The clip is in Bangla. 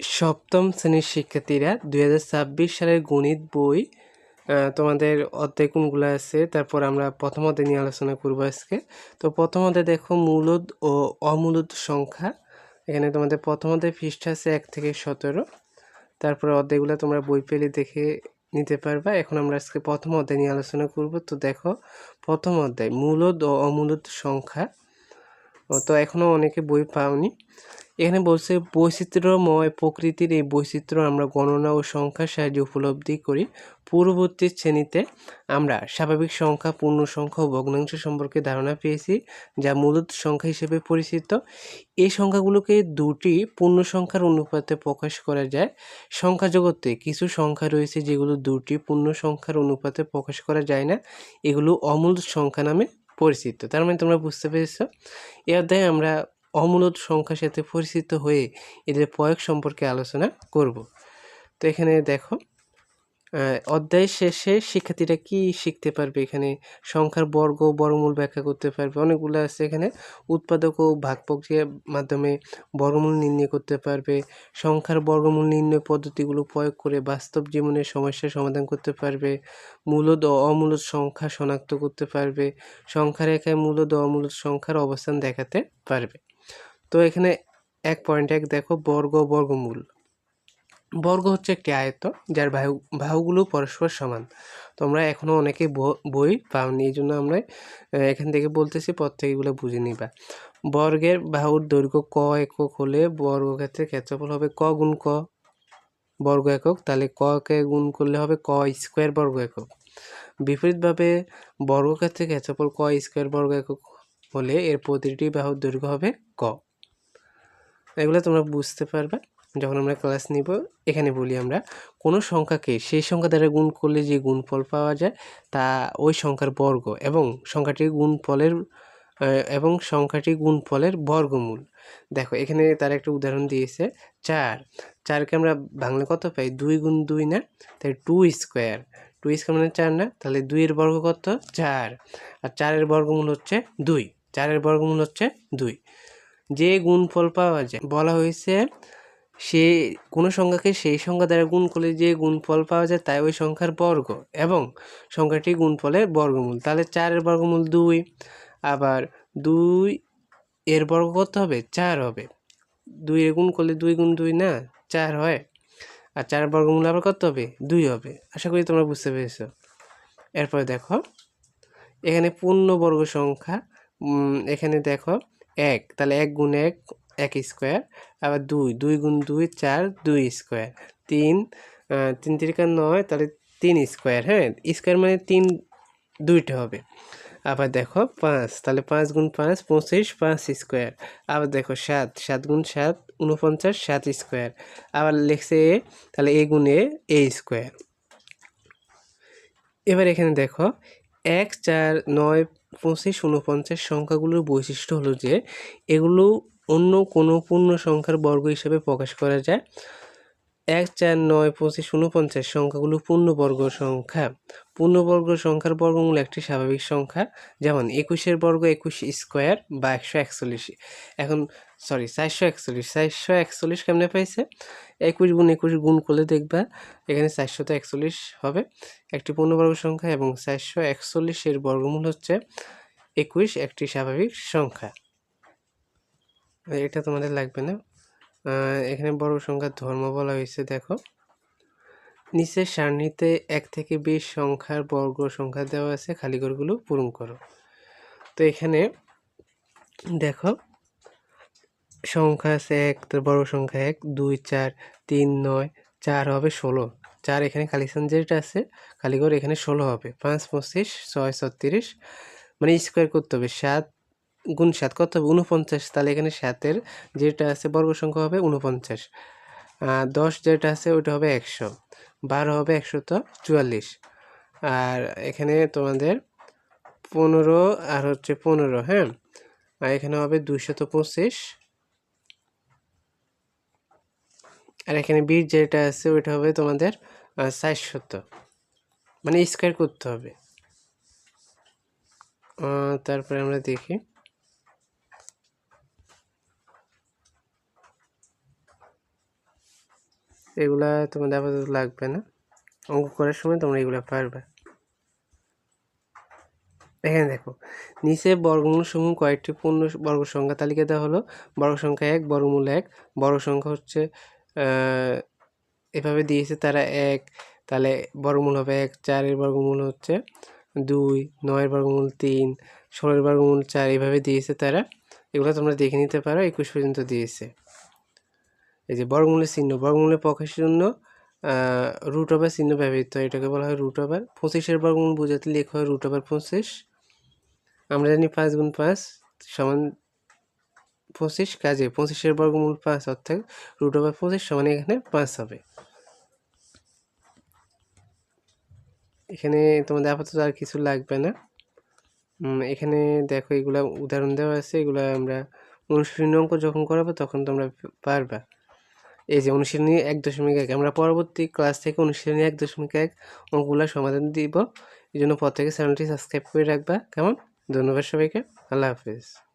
সপ্তম শ্রেণির শিক্ষার্থীরা দুই হাজার ছাব্বিশ সালের গণিত বই তোমাদের অধ্যায় কোনগুলো আছে? তারপর আমরা প্রথম নিয়ে আলোচনা করব আজকে। তো প্রথম দেখো মূলদ ও অমূলদ সংখ্যা। এখানে তোমাদের প্রথম অধ্যায় পৃষ্ঠা আছে এক থেকে সতেরো। তারপরে অধ্যায়গুলো তোমরা বই পেলে দেখে নিতে পারবা। এখন আমরা আজকে প্রথম অধ্যায় নিয়ে আলোচনা করব। তো দেখো প্রথম অধ্যায়, মূলদ ও অমূলদ সংখ্যা। তো এখনও অনেকে বই পাওনি। এখানে বলছে বৈচিত্র্যময় প্রকৃতির এই বৈচিত্র্য আমরা গণনা ও সংখ্যার সাহায্যে উপলব্ধি করি। পূর্ববর্তী শ্রেণীতে আমরা স্বাভাবিক সংখ্যা, পূর্ণ সংখ্যা ও ভগ্নাংশ সম্পর্কে ধারণা পেয়েছি, যা মূলত সংখ্যা হিসেবে পরিচিত। এই সংখ্যাগুলোকে দুটি পূর্ণ সংখ্যার অনুপাতে প্রকাশ করা যায়। সংখ্যা জগতে কিছু সংখ্যা রয়েছে যেগুলো দুটি পূর্ণ সংখ্যার অনুপাতে প্রকাশ করা যায় না। এগুলো অমূল সংখ্যা নামে পরিচিত। তার মানে তোমরা বুঝতে পেরেছ। এ অধ্যায়ে আমরা অমূলত সংখ্যার সাথে পরিচিত হয়ে এদের প্রয়োগ সম্পর্কে আলোচনা করব। তো এখানে দেখো অধ্যায় শেষে শিক্ষার্থীরা কি শিখতে পারবে? এখানে সংখ্যার বর্গ, বর্গমূল ব্যাখ্যা করতে পারবে। অনেকগুলো আছে এখানে। উৎপাদক ও ভাগ প্রক্রিয়ার মাধ্যমে বর্গমূল নির্ণয় করতে পারবে। সংখ্যার বর্গমূল নির্ণয় পদ্ধতিগুলো প্রয়োগ করে বাস্তব জীবনের সমস্যার সমাধান করতে পারবে। মূলত ও অমূলদ সংখ্যা শনাক্ত করতে পারবে। সংখ্যা রেখায় মূলত ও অমূলদ সংখ্যার অবস্থান দেখাতে পারবে। তো এখানে এক পয়েন্ট এক দেখো, বর্গ, বর্গমূল। বর্গ হচ্ছে একটি আয়ত্ত যার বাহু, বাহুগুলো পরস্পর সমান। তোমরা এখনও অনেকে বই পাওনি, এই জন্য আমরা এখান থেকে বলতেছি পর থেকে এগুলো বুঝে নিবা। বর্গের বাহুর দৈর্ঘ্য ক একক হলে বর্গক্ষেত্রের ক্ষেত্রফল হবে ক গুণ ক বর্গ একক, তাহলে ক কে গুণ করলে হবে ক স্কোয়ার বর্গ একক। বিপরীতভাবে বর্গক্ষেত্রের ক্ষেত্রফল ক স্কোয়ার বর্গ একক হলে এর প্রতিটি বাহুর দৈর্ঘ্য হবে ক। এগুলো তোমরা বুঝতে পারবে। যখন আমরা ক্লাস নিব, এখানে বলি আমরা, কোনো সংখ্যাকে সেই সংখ্যা দ্বারা গুণ করলে যে গুণফল পাওয়া যায়, তা ওই সংখ্যার বর্গ এবং সংখ্যাটির গুণফলের এবং সংখ্যাটি গুণফলের বর্গমূল। দেখো, এখানে তার একটা উদাহরণ দিয়েছে, চার। চারকে আমরা বাংলা কত পাই? দুই গুণ দুই না? তাই টু স্কোয়ার টু স্কোয়ার মানে চার না? তাহলে দুইয়ের বর্গ কত? চার। আর চারের বর্গমূল হচ্ছে দুই। চারের বর্গমূল হচ্ছে দুই। যে গুণফল পাওয়া যায়। বলা হয়েছে, সে, কোনো সংখ্যাকে সেই সংখ্যা দ্বারা গুণ করলে যে গুণফল পাওয়া যায় তাই ওই সংখ্যার বর্গ এবং সংখ্যাটি গুণফলের বর্গমূল। তাহলে চারের বর্গমূল দুই, আবার দুই এর বর্গ কত হবে, চার হবে। দুই এর গুণ করলে দুই গুণ দুই না, চার হয়। আর চারের বর্গমূল আবার কত হবে, দুই হবে। আশা করি তোমরা বুঝতে পেরেছ। এরপরে দেখো, এখানে পূর্ণবর্গ সংখ্যা এখানে দেখো এক, তাহলে এক গুণ এক এক স্কোয়ার, আবার দুই দুই গুণ দুই, চার, দুই স্কোয়ার। তিন তিন তিরিকা নয়, তাহলে তিন স্কোয়ার হ্যাঁ? স্কোয়ার মানে তিন দুইটা হবে। আবার দেখো, পাঁচ, তাহলে পাঁচ গুণ পাঁচ, পঁচিশ, পাঁচ স্কোয়ার। আবার দেখো, সাত সাত গুণ সাত উনপঞ্চাশ সাত স্কোয়ার। আবার লিখছে এ, তাহলে এ গুণে এ স্কোয়ার। এবার এখানে দেখো, এক, চার, নয় পঁচিশ উনপঞ্চাশ সংখ্যাগুলোর বৈশিষ্ট্য হলো যে, এগুলো অন্য কোনো পূর্ণ সংখ্যার বর্গ হিসেবে প্রকাশ করা যায়। এক চার নয় পঁচিশ উনপঞ্চাশ সংখ্যাগুলো পূর্ণবর্গ সংখ্যা। পূর্ণবর্গ সংখ্যার বর্গমূল একটি স্বাভাবিক সংখ্যা, যেমন একুশের বর্গ একুশ স্কোয়ার বা একশো একচল্লিশ। এখন সরি চারশো একচল্লিশ। চারশো একচল্লিশ কেমনে পাইছে? একুশ গুণ একুশ গুণ করলে দেখবা, এখানে চারশত একচল্লিশ হবে। একটি পূর্ণবর্গ সংখ্যা এবং চারশো একচল্লিশের বর্গমূল হচ্ছে একুশ, একটি স্বাভাবিক সংখ্যা। এটা তোমাদের লাগবে না? এখানে বর্গ সংখ্যার ধর্ম বলা হয়েছে, দেখো। নিচের সারণীতে এক থেকে বিশ সংখ্যার বর্গ সংখ্যা দেওয়া আছে খালিঘরগুলো পূরণ করো। তো এখানে দেখো, সংখ্যা আছে এক বর্গ সংখ্যা এক, দুই, চার, তিন, নয়, চার হবে ষোলো। চার এখানে খালিস্থান যেটা আছে খালিঘর এখানে ষোলো হবে। পাঁচ, পঁচিশ, ছয়, ছত্রিশ মানে স্কোয়ার করতে হবে। সাত গুণ সাত কত হবে? উনপঞ্চাশ তাহলে এখানে সাতের যেটা আছে বর্গ সংখ্যা হবে উনপঞ্চাশ দশ যেটা আছে ওইটা হবে একশো। বারো হবে একশত চুয়াল্লিশ। আর এখানে তোমাদের পনেরো আর হচ্ছে পনেরো হ্যাঁ? আর এখানে হবে দুইশত পঁচিশ। আর এখানে বিশ যেটা আছে ওইটা হবে তোমাদের চারশত। মানে স্কোয়ার করতে হবে। তারপরে আমরা দেখি। এগুলা তোমাদের আপাতত লাগবে না। অঙ্ক করার সময় তোমরা এগুলো পারবে। এখানে দেখো, নিচে বর্গমূল সমূহ কয়েকটি পূর্ণ বর্গ সংখ্যা তালিকা দেওয়া হলো। বর্গ সংখ্যা এক, বর্গমূল এক। বর্গ সংখ্যা হচ্ছে এভাবে দিয়েছে তারা এক, তাহলে বর্গমূল হবে এক, চারের বর্গমূল হচ্ছে দুই, নয়ের বর্গমূল তিন, ষোলোর বর্গমূল চার, এভাবে দিয়েছে তারা। এগুলো তোমরা দেখে নিতে পারো, একুশ পর্যন্ত দিয়েছে। এই যে বর্গমূলের চিহ্ন, বর্গমূলের পক্ষের চিহ্ন রুট ওভার চিহ্ন ব্যবহৃত হয় এটাকে বলা হয় রুট ওভার পঁচিশের বর্গমূল বোঝাতে লেখা হয় রুট ওভার পঁচিশ। আমরা জানি পাঁচ গুণ পাঁচ সমান পঁচিশ, কাজে পঁচিশের বর্গমূল পাঁচ অর্থাৎ রুট ওভার পঁচিশ সমান এখানে পাঁচ হবে। এখানে তোমাদের আপাতত আর কিছু লাগবে না। এখানে দেখো এগুলা উদাহরণ দেওয়া আছে, এগুলো আমরা অনুশীলনী অঙ্ক যখন করাবো তখন তোমরা পারবা। এই যে অনুশীলনী এক দশমিক এক। আমরা পরবর্তী ক্লাস থেকে অনুশীলনী এক দশমিক এক অঙ্কগুলো সমাধান দিব। এই জন্য প্রত্যেকে চ্যানেলটি সাবস্ক্রাইব করে রাখবা। কেমন? ধন্যবাদ সবাইকে। আল্লাহ হাফিজ।